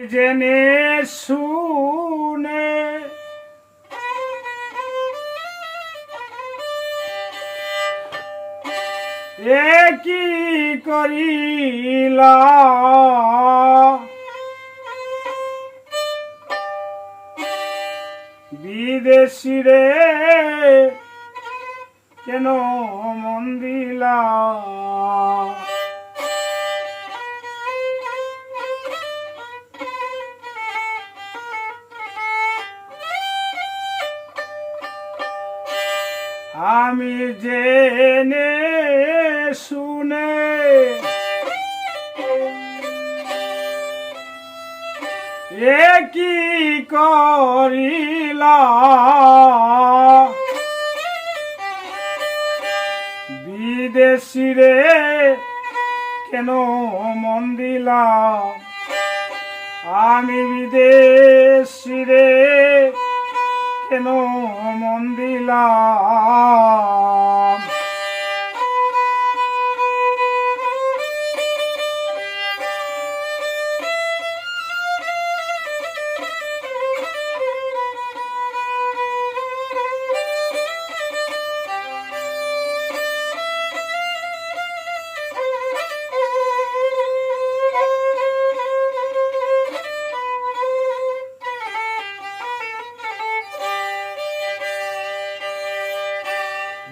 জেনে শুনে। এ কি করিলা? বিদেশি রে কেন মন আমি জেনে শুনে এ কি করিলা? বিদেশি রে কেন মন দিলা? আমি বিদেশি রে কেন মন দিলাম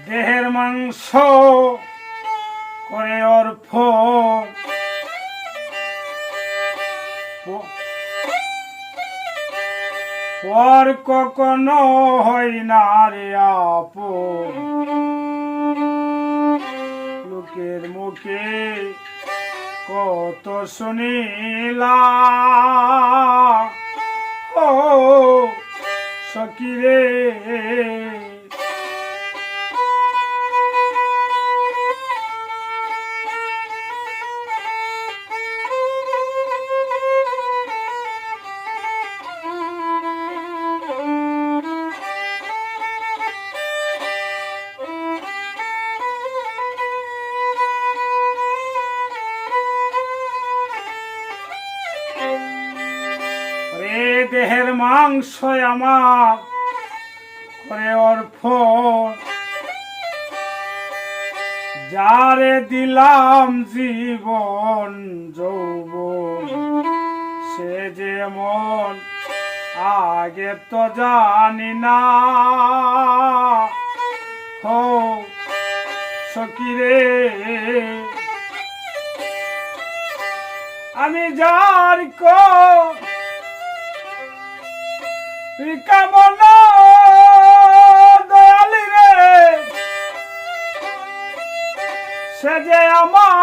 দেহের মাংস করে অর্ফ। পর কখনো হয় না রে আপ লোকের মুখে কত শুনিলা। ও সকিরে রে দেহের মাংস আমার। করে অর্ফ। যারে দিলাম জীবন যৌব সে যেমন আগে তো জানি না। সকিরে আমি যার কো কামনা দয়ালি রে। সে যে আমার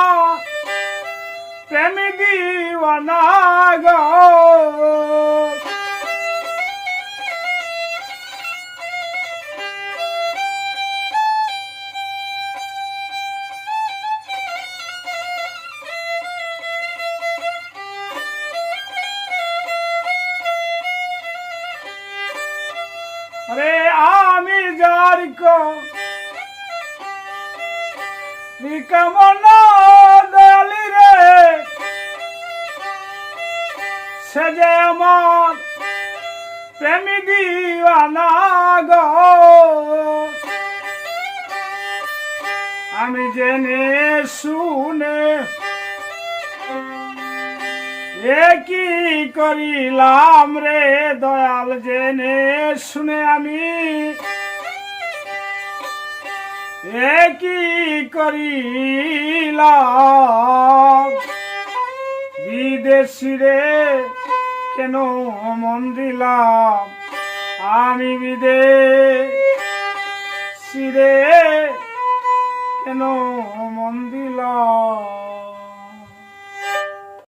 যার কো কামনা দয়ালি রে? সে যে আমার প্রেমী দিওয়ানা গো। আমি জেনে শুনে কি করিলাম রে দয়াল? জেনে শুনে আমি কি করিলাম? বিদেশি রে কেন মন দিলাম? আমি বিদেশি রে